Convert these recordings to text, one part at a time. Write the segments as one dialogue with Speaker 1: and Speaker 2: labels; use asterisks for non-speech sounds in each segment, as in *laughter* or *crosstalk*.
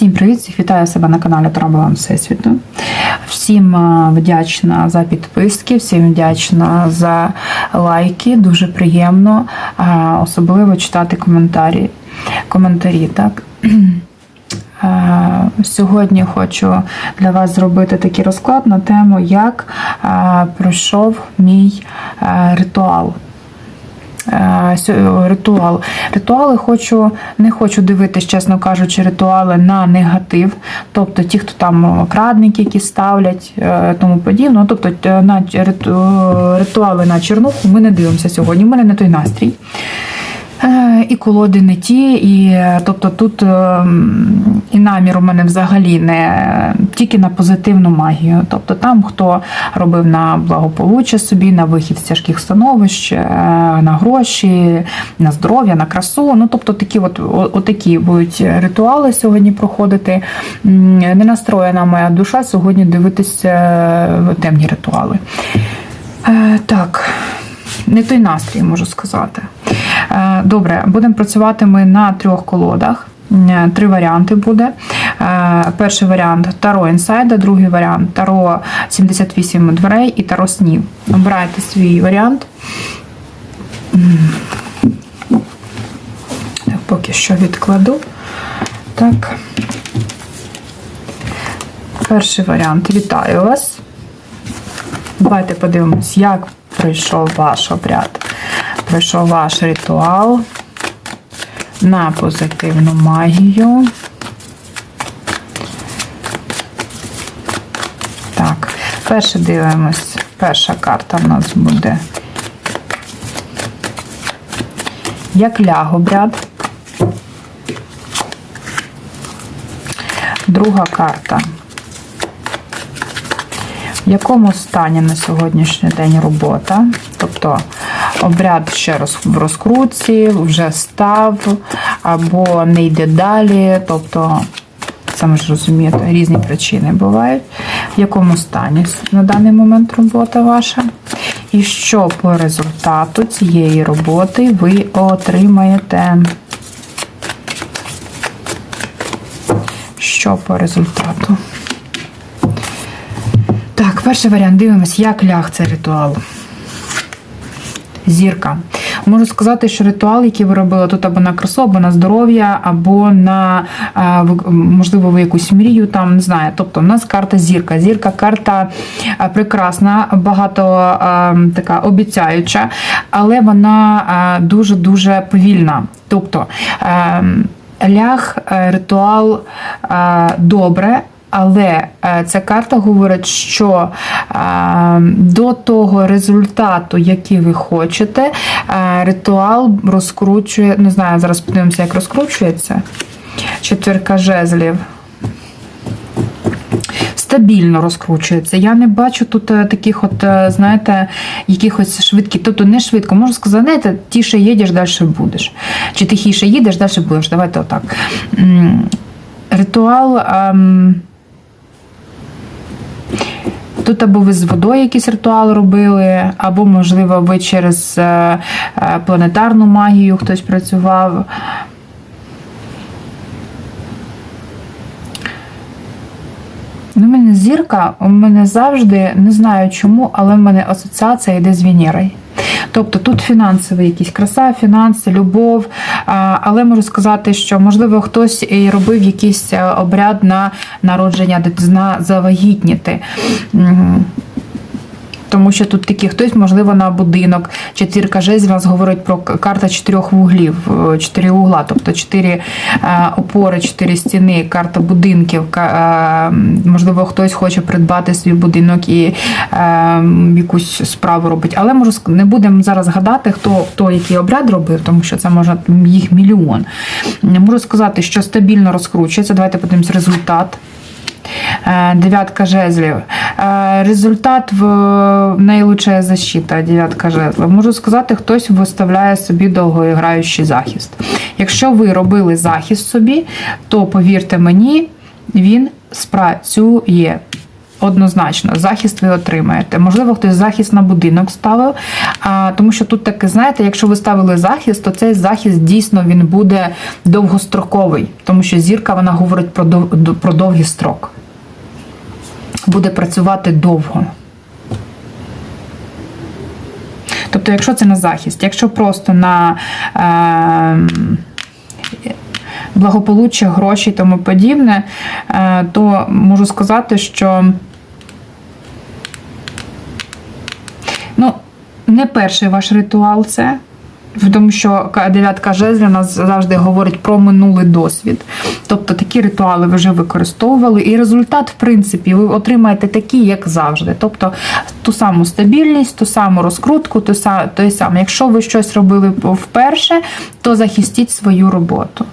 Speaker 1: Всім привіт! Всіх вітаю себе на каналі Тарабалам Всесвіту. Всім е, вдячна за підписки, всім вдячна за лайки. Дуже приємно, е, особливо читати коментарі. коментарі так. *clears throat* Е, Сьогодні хочу для вас зробити такий розклад на тему, як пройшов мій ритуал. Е, ритуал. Ритуали хочу, не хочу дивитись, чесно кажучи, ритуали на негатив. Тобто ті, хто там крадники, які ставлять, е, тому подібне. Тобто е, на ритуали на чернуху ми не дивимося сьогодні. У мене не той настрій. І колоди не ті, і тобто тут е, м, і намір у мене взагалі не тільки на позитивну магію. Тобто там, хто робив на благополуччя собі, на вихід з тяжких становищ, е, на гроші, на здоров'я, на красу. Ну тобто такі от, отакі будуть ритуали сьогодні проходити. Не настроєна моя душа сьогодні дивитися е, темні ритуали. Е, Так, не той настрій, можу сказати. Добре, будемо працювати ми на трьох колодах. Е, Три варіанти буде. Е, Перший варіант Таро інсайда, другий варіант Таро 78 дверей і Таро снів. Обирайте свій варіант. Так, Поки що відкладу. Так. Перший варіант. Вітаю вас. Давайте подивимось, як пройшов ваш обряд, пройшов ваш ритуал на позитивну магію. Так, перше дивимось, перша карта в нас буде. Як ляг обряд. Друга карта. В якому стані на сьогоднішній день робота? Тобто обряд ще раз в розкрутці, вже став, або не йде далі. Тобто, це ми ж розумієте, різні причини бувають. В якому стані на даний момент робота ваша? І що по результату цієї роботи ви отримаєте? Що по результату? Так, перший варіант. Дивимось, як ляг цей ритуал. Зірка. Можу сказати, що ритуал, який ви робили тут або на красу, або на здоров'я, або на в- можливо, ви якусь мрію там не знаю. Тобто, у нас карта зірка. Зірка карта прекрасна, багато така обіцяюча, але вона дуже-дуже повільна. Тобто а, ляг, е, ритуал е, добре. Але е, ця карта говорить, що е, до того результату, який ви хочете, е, ритуал розкручує. Не знаю, зараз подивимося, як розкручується. Четвірка жезлів. Стабільно розкручується. Я не бачу тут таких, от, знаєте, якихось швидких. Тобто не швидко. Можу сказати, знаєте, тіше їдеш, далі будеш. Чи тихіше їдеш, далі будеш. Давайте отак. Ритуал. ем, Тут або ви з водою якийсь ритуал робили, або, можливо, ви через е, е, планетарну магію хтось працював. Ну, у мене зірка, у мене завжди, не знаю чому, але в мене асоціація йде з Венерою. Тобто тут фінансові якісь краса, фінанси, любов. Але можу сказати, що можливо хтось і робив якийсь е, обряд на народження дитина завагітніти. Тому що тут такі хтось, можливо, на будинок. Четвірка жезлів у нас говорить про карта чотирьох вуглів, е, чотири угла, тобто чотири е, опори, чотири стіни, карта будинків. е, Можливо, хтось хоче придбати свій будинок і якусь справу робить. Але можу не будемо зараз гадати, хто, хто який обряд робив, тому що це може їх мільйон. Можу сказати, що стабільно розкручується. Давайте подивимось результат. Дев'ятка жезлів. Е, Результат в найлучшая защита. Дев'ятка жезлів. Можу сказати, хтось виставляє собі довгоіграючий захист. Якщо ви робили захист собі, то повірте мені, він спрацює. Однозначно, захист ви отримаєте. Можливо, хтось захист на будинок ставив, а, тому що тут таки, знаєте, якщо ви ставили захист, то цей захист дійсно він буде довгостроковий, тому що зірка вона говорить про, дов, про довгий строк. Буде працювати довго. Тобто, якщо це на захист, якщо просто на е, благополуччя, гроші і тому подібне, е, то можу сказати, що ну, не перший ваш ритуал це. Тому що дев'ятка жезлів нас завжди говорить про минулий досвід. Тобто такі ритуали ви вже використовували, і результат, в принципі, ви отримаєте такий, як завжди. Тобто ту саму стабільність, ту саму розкрутку, ту са- той самий. Якщо ви щось робили вперше, то захистіть свою роботу.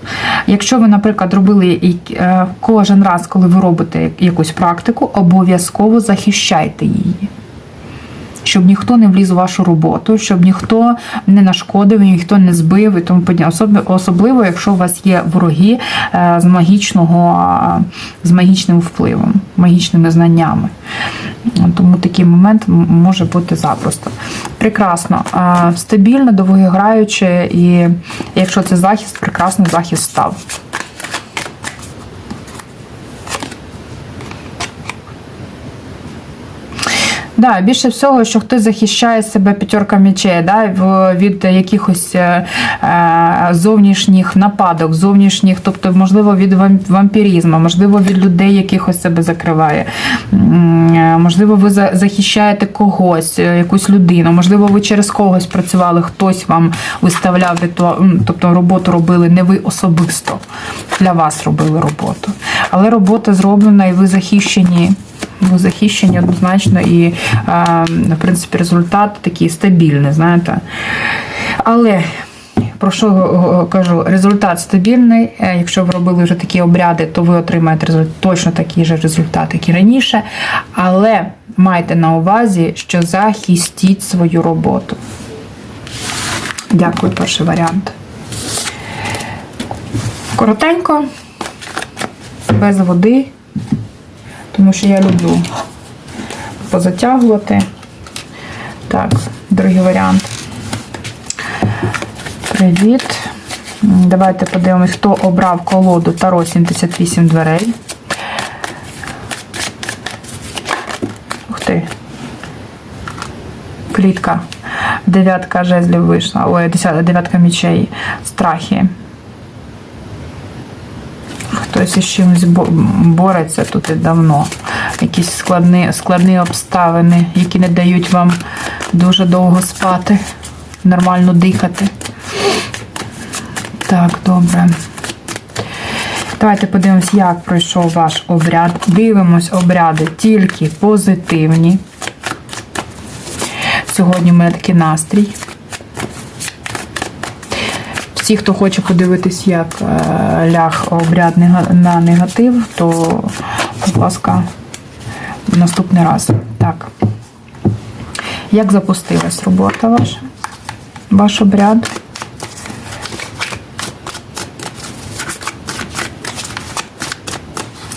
Speaker 1: Якщо ви, наприклад, робили е, кожен раз, коли ви робите якусь практику, обов'язково захищайте її щоб ніхто не вліз у вашу роботу, щоб ніхто не нашкодив, ніхто не збив і тому подібне. Особ- Особливо, якщо у вас є вороги е, з магічного, з магічним впливом, магічними знаннями. Тому такий момент може бути запросто. Прекрасно, Е, стабільно, довгограюче, і якщо це захист, прекрасно захист став. Да, більше всього, що хтось захищає себе п'ятерка мечей, да, від якихось е, е, зовнішніх нападок, зовнішніх, тобто, можливо, від вам- вампірізму, можливо, від людей якихось себе закриває. Е, Можливо, ви захищаєте когось, якусь людину, можливо, ви через когось працювали, хтось вам виставляв тобто роботу робили не ви особисто, для вас робили роботу. Але робота зроблена і ви захищені. Ви захищені однозначно і, в принципі, результат такий стабільний, знаєте. Але про що кажу? Результат стабільний. Е, Якщо ви робили вже такі обряди, то ви отримаєте точно такий же результат, як і раніше. Але майте на увазі, що захистіть свою роботу. Дякую, перший варіант. Коротенько, без води тому що я люблю позатягувати. Так, другий варіант. Привіт. Давайте подивимось, хто обрав колоду Таро 78 дверей. Ух ти. Клітка. Дев'ятка жезлів вийшла. Ой, дев'ятка мічей. Страхи. Хтось із чимось бореться тут і давно. Якісь складні, складні обставини, які не дають вам дуже довго спати, нормально дихати. Так, добре. Давайте подивимось, як пройшов ваш обряд. Дивимось обряди тільки позитивні. Сьогодні у мене такий настрій. Всі, хто хоче подивитись, як е, ляг обряд на негатив, то, будь ласка, наступний раз. Так. Як запустилась робота ваша? Ваш обряд?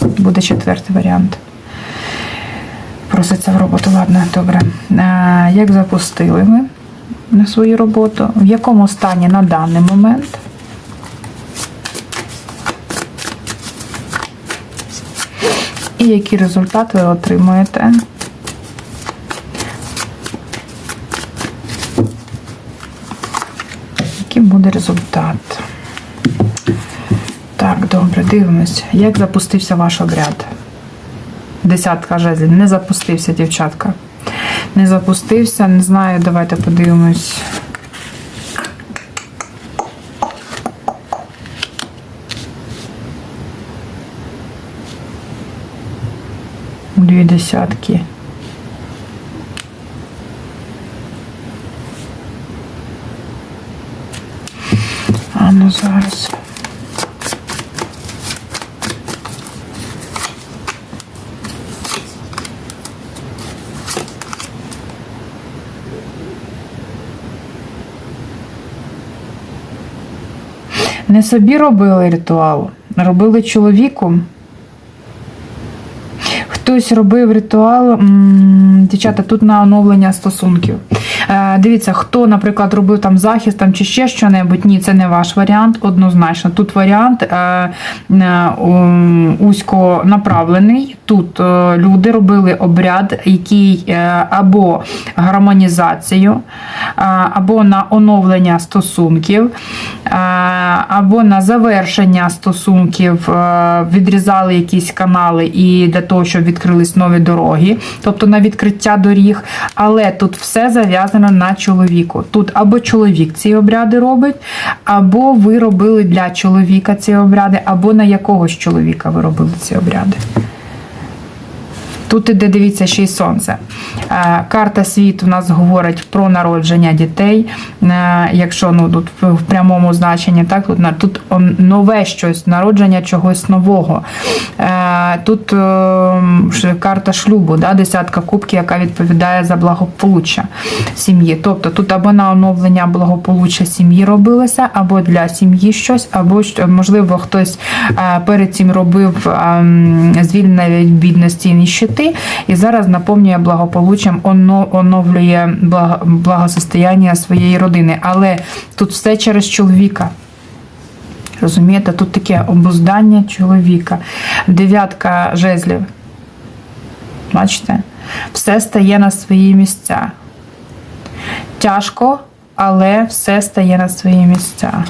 Speaker 1: Буде четвертий варіант. Проситься в роботу. Ладно, добре. Е, Як запустили ви на свою роботу? В якому стані на даний момент? І які результати ви отримуєте? Який буде результат? Так, добре, дивимось. Як запустився ваш обряд? Десятка жезлів. Не запустився, дівчатка. Не запустився, не знаю, давайте подивимось. Дві десятки. А ну зараз. Не собі робили ритуал, робили чоловіку. Хтось робив ритуал, дівчата, тут на оновлення стосунків. Е, Дивіться, хто, наприклад, робив там захист там, чи ще що-небудь, ні, це не ваш варіант, однозначно. Тут варіант е, е, узько направлений. Тут люди робили обряд, який або гармонізацію, або на оновлення стосунків, або на завершення стосунків відрізали якісь канали і для того, щоб відкрились нові дороги, тобто на відкриття доріг. Але тут все зав'язано на чоловіку. Тут або чоловік ці обряди робить, або ви робили для чоловіка ці обряди, або на якогось чоловіка ви робили ці обряди. Тут іде, дивіться, ще й сонце. Е, Карта світу у нас говорить про народження дітей. Е, Якщо ну, тут в прямому значенні, так, тут, нове щось, народження чогось нового. Е, Тут е, карта шлюбу, да, десятка кубків, яка відповідає за благополуччя сім'ї. Тобто тут або на оновлення благополуччя сім'ї робилося, або для сім'ї щось, або можливо хтось перед цим робив ем, звільнення від бідності і ніщити, і зараз наповнює благополуччям, оно- оновлює благосостояння своєї родини. Але тут все через чоловіка. Розумієте, тут таке обуздання чоловіка. Дев'ятка жезлів. Бачите? Все стає на свої місця. Тяжко, але все стає на свої місця.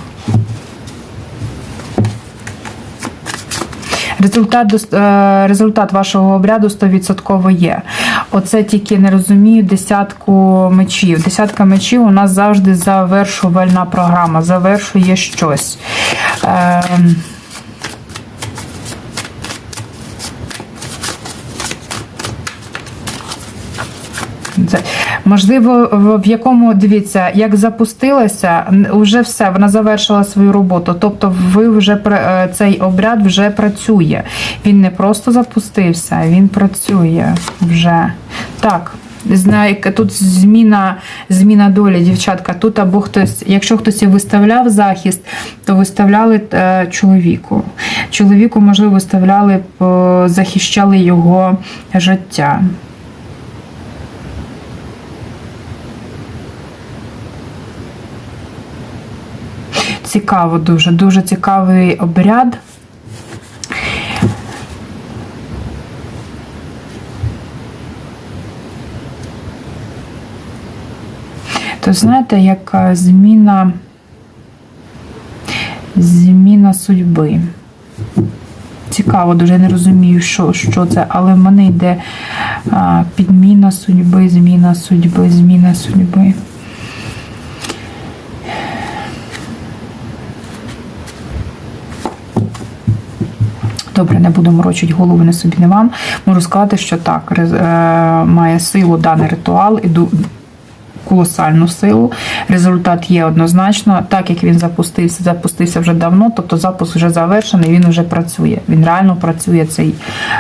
Speaker 1: Результат, е, результат вашого обряду 100% є. Оце тільки не розумію десятку мечів. Десятка мечів у нас завжди завершувальна програма, завершує щось. Це, можливо, в, якому дивіться, як запустилася, вже все, вона завершила свою роботу. Тобто, ви вже е, цей обряд вже працює. Він не просто запустився, він працює вже. Так. Знаю, тут зміна, зміна долі, дівчатка. Тут або хтось, якщо хтось і виставляв захист, то виставляли е, чоловіку. Чоловіку, можливо, виставляли, е, захищали його життя. Цікаво дуже, дуже цікавий обряд. То знаєте, як е, зміна, зміна судьби. Цікаво, дуже не розумію, що, що це, але в мене йде а, підміна судьби, зміна судьби, зміна судьби. Добре, не буду морочити голову не собі, не вам. Можу сказати, що так, е, має силу даний ритуал і колосальну силу. Результат є однозначно. Так як він запустився, запустився вже давно, тобто запуск вже завершений, він вже працює. Він реально працює цей,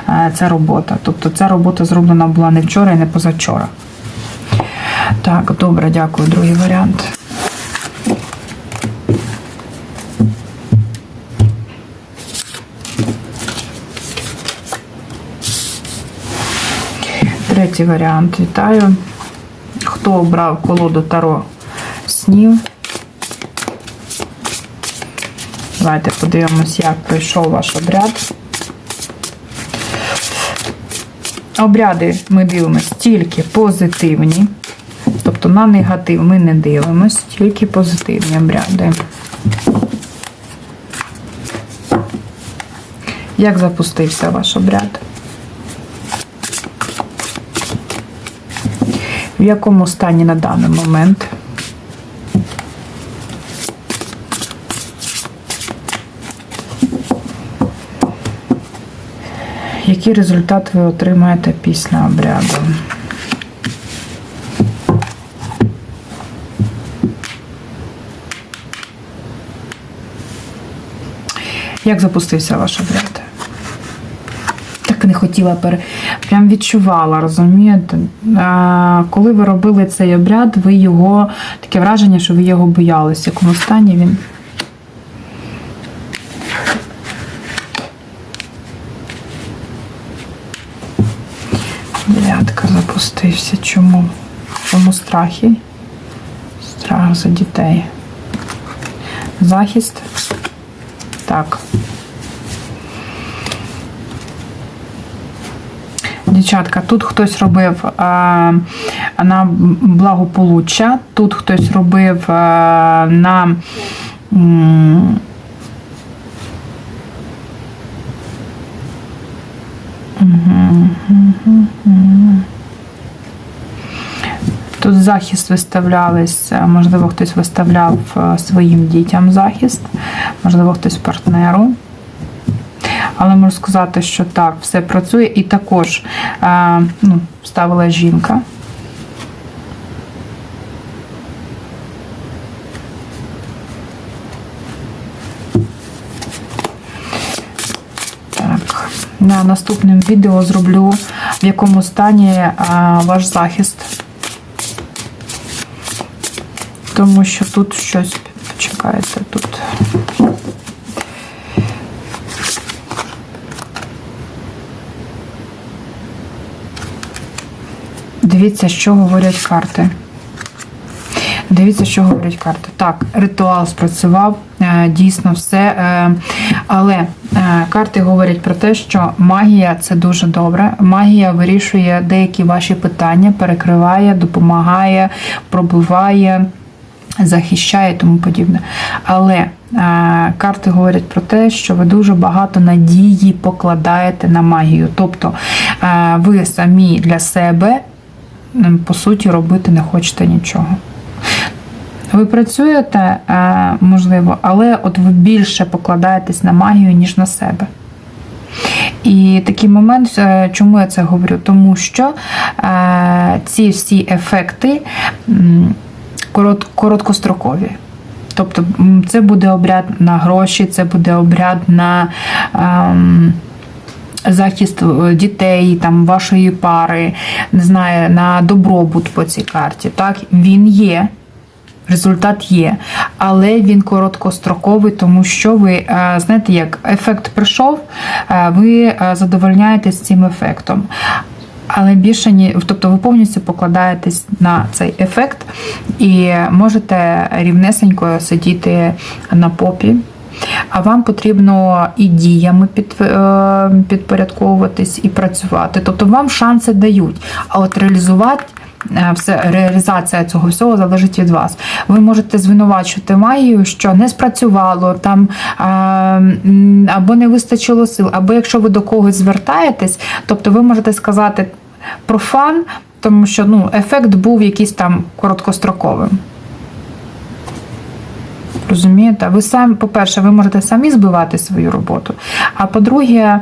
Speaker 1: е, ця робота. Тобто ця робота зроблена була не вчора і не позавчора. Так, добре, дякую. Другий варіант. Третій варіант. Вітаю. Хто обрав колоду Таро снів? Давайте подивимось, як пройшов ваш обряд. Обряди ми дивимося тільки позитивні. Тобто на негатив ми не дивимось, тільки позитивні обряди. Як запустився ваш обряд? В якому стані на даний момент? Який результат ви отримаєте після обряду? Як запустився ваш обряд? Не хотіла пере... Прям відчувала, розумієте? А, коли ви робили цей обряд, ви його таке враження, що ви його боялись. В якому стані він? Дев'ятка запустився. Чому? Чому страхи? Страх за дітей. Захист. Так. Дівчатка, тут хтось робив а, на благополуччя, тут хтось робив а, на. Тут захист виставлялись, е, можливо, хтось виставляв е, своїм дітям захист, можливо, хтось партнеру. Але можу сказати, що так, все працює. І також е, ну, ставила жінка. На наступному відео зроблю, в якому стані е, ваш захист. Тому що тут щось почекайте тут. Дивіться, що говорять карти. Дивіться, що говорять карти. Так, ритуал спрацював, е, дійсно все. е, Але е, карти говорять про те, що магія це дуже добре. Магія вирішує деякі ваші питання, перекриває, допомагає, пробиває. Захищає і тому подібне. Але карти говорять про те, що ви дуже багато надії покладаєте на магію. Тобто ви самі для себе, по суті, робити не хочете нічого. Ви працюєте, е, можливо, але от ви більше покладаєтесь на магію, ніж на себе. І такий момент, е, чому я це говорю? Тому що е, ці всі ефекти короткострокові. Тобто це буде обряд на гроші, це буде обряд на ем, захист е, дітей, там, вашої пари, не знаю, на добробут по цій карті. Так, він є. Результат є, але він короткостроковий, тому що ви е, знаєте, як ефект прийшов, е, ви задовольняєтесь цим ефектом. Але більше ні, тобто ви повністю покладаєтесь на цей ефект і можете рівнесенько сидіти на попі. А вам потрібно і діями е, підпорядковуватись, і працювати. Тобто вам шанси дають. А от реалізувати е, все, реалізація цього всього залежить від вас. Ви можете звинувачувати магію, що не спрацювало там е, або не вистачило сил, або якщо ви до когось звертаєтесь, тобто ви можете сказати про фан, тому що ну, ефект був якийсь там короткостроковим. Розумієте? Ви самі, по-перше, ви можете самі збивати свою роботу. А по-друге,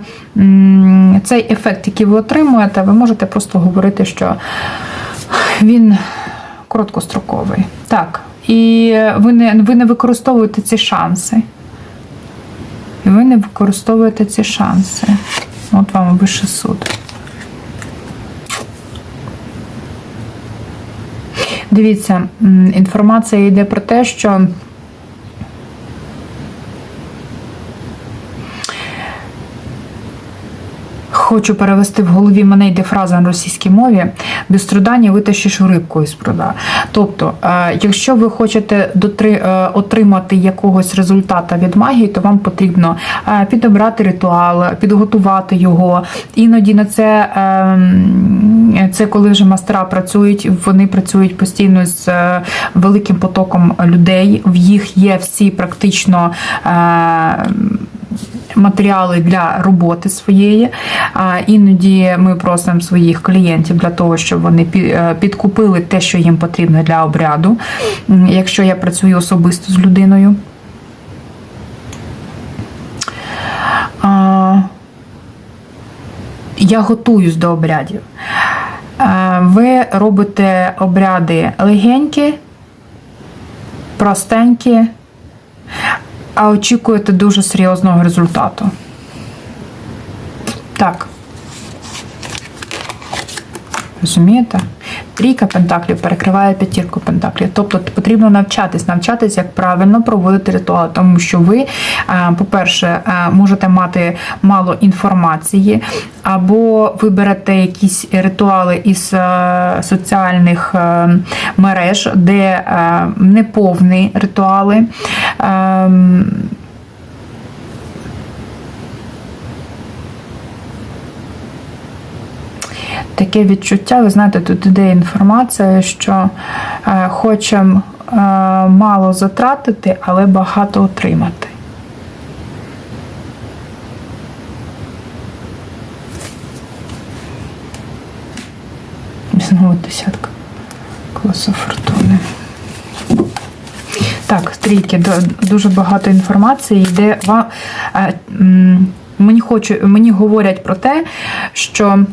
Speaker 1: цей ефект, який ви отримуєте, ви можете просто говорити, що він короткостроковий. Так. І ви не, ви не використовуєте ці шанси. І ви не використовуєте ці шанси. От вам вищий суд. Дивіться, інформація йде про те, що Хочу перевести в голові мене йде фраза на російській мові: без труда витащиш рибку із пруда. Тобто, е, якщо ви хочете дотри... е, отримати якогось результата від магії, то вам потрібно е, підобрати ритуал, підготувати його. Іноді на це, е, це коли вже мастера працюють, вони працюють постійно з великим потоком людей. В їх є всі практично. Матеріали для роботи своєї. Іноді ми просимо своїх клієнтів для того, щоб вони е, підкупили те, що їм потрібно для обряду, якщо я працюю особисто з людиною. Я готуюсь до обрядів. Ви робите обряди легенькі, простенькі, а очікуєте дуже серйозного результату. Так. Розумієте? трійка пентаклів перекриває п'ятірку пентаклів. Тобто потрібно навчатись, навчатись, як правильно проводити ритуал, тому що ви, е, по-перше, е, можете мати мало інформації, або ви берете якісь ритуали із е, соціальних мереж, де неповні ритуали. Таке відчуття, ви знаєте, тут іде інформація, що е, хочемо е, мало затратити, але багато отримати. Знову десятка. Колесо фортуни. Так, трійки, дуже багато інформації йде. Е, Мені, хочу, мені говорять про те, що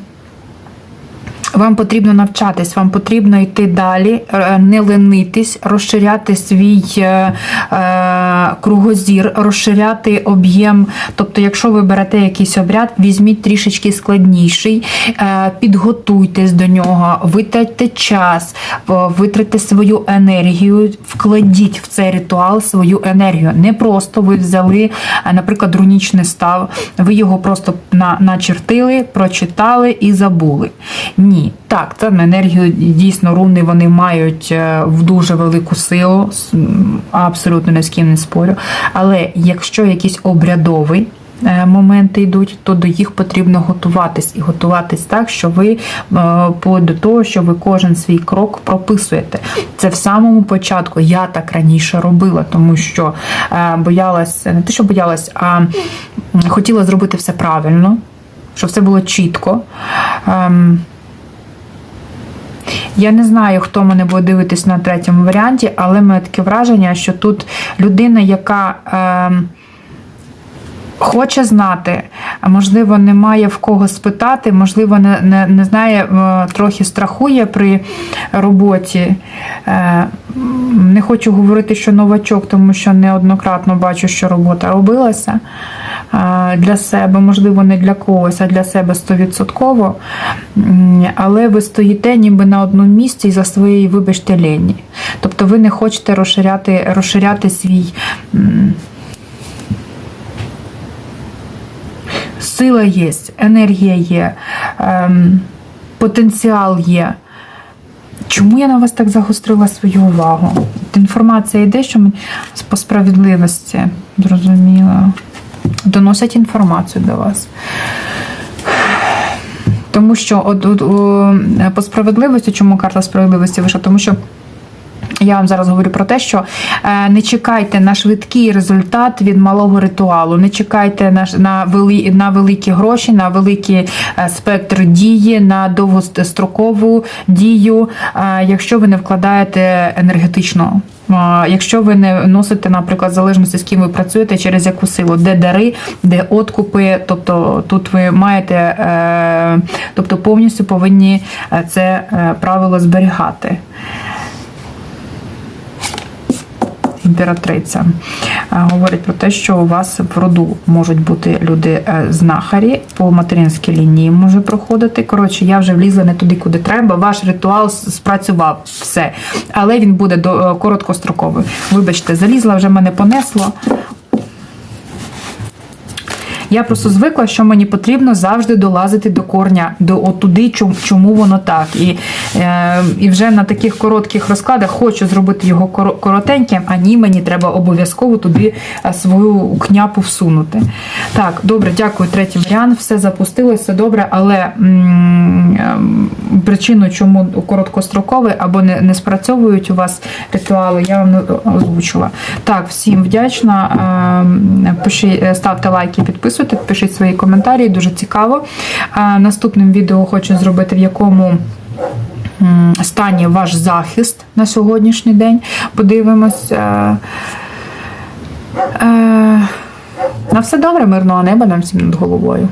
Speaker 1: вам потрібно навчатись, вам потрібно йти далі, е, не ленитись, розширяти свій е, е, кругозір, розширяти об'єм. Тобто, якщо ви берете якийсь обряд, візьміть трішечки складніший, підготуйтесь до нього, витратьте час, витратьте свою енергію, вкладіть в цей ритуал свою енергію. Не просто ви взяли, наприклад, рунічний став, ви його просто на, начертили, прочитали і забули. Ні, так, це на енергію дійсно руни вони мають е, в дуже велику силу, абсолютно ні з ким не спорю. Але якщо якийсь обрядовий е, моменти йдуть, то до їх потрібно готуватись і готуватись так, що ви е, до того, що ви кожен свій крок прописуєте. Це в самому початку я так раніше робила, тому що боялась, не те, що боялась, а хотіла зробити все правильно, щоб все було чітко. Я не знаю, хто мене буде дивитись на третьому варіанті, але мене таке враження, що тут людина, яка е, хоче знати, можливо, не має в кого спитати, можливо, не, не, не знає, е, трохи страхує при роботі. Е, не хочу говорити, що новачок, тому що неоднократно бачу, що робота робилася для себе, можливо, не для когось, а для себе 100%. Але ви стоїте ніби на одному місці за своєї, вибачте, лені. Тобто ви не хочете розширяти, розширяти свій. Сила є, енергія є, ем, потенціал є. Чому я на вас так загострила свою увагу? Інформація йде, що мені по справедливості, зрозуміло, доносять інформацію до вас. Тому що от, от, по справедливості, чому карта справедливості вийшла? Тому що я вам зараз говорю про те, що е, не чекайте на швидкий результат від малого ритуалу, не чекайте на, на, вели, на великі гроші, на великий е, спектр дії, на довгострокову дію, е, якщо ви не вкладаєте енергетично. Якщо ви не носите, наприклад, залежності з ким ви працюєте, через яку силу, де дари, де откупи, тобто тут ви маєте, тобто повністю повинні це правило зберігати імператриця. Е, Говорить про те, що у вас в роду можуть бути люди е, знахарі, по материнській лінії може проходити. Коротше, я вже влізла не туди, куди треба. Ваш ритуал спрацював все. Але він буде до е, короткостроковий. Вибачте, залізла, вже мене понесло. Я просто звикла, що мені потрібно завжди долазити до корня, до отуди, чому, воно так. І, е, і вже на таких коротких розкладах хочу зробити його коротеньким, а ні, мені треба обов'язково туди е, свою княпу всунути. Так, добре, дякую. Третій варіант. Все запустилося, все добре, але м, ем, причину, чому короткостроковий або не, не спрацьовують у вас ритуали, я вам озвучила. Так, всім вдячна. Ем, е, ставте лайки, підписуйте, пишіть свої коментарі, дуже цікаво. Наступним відео хочу зробити, в якому стані ваш захист на сьогоднішній день. Подивимось. Е, е, На все добре, мирного неба нам всім над головою.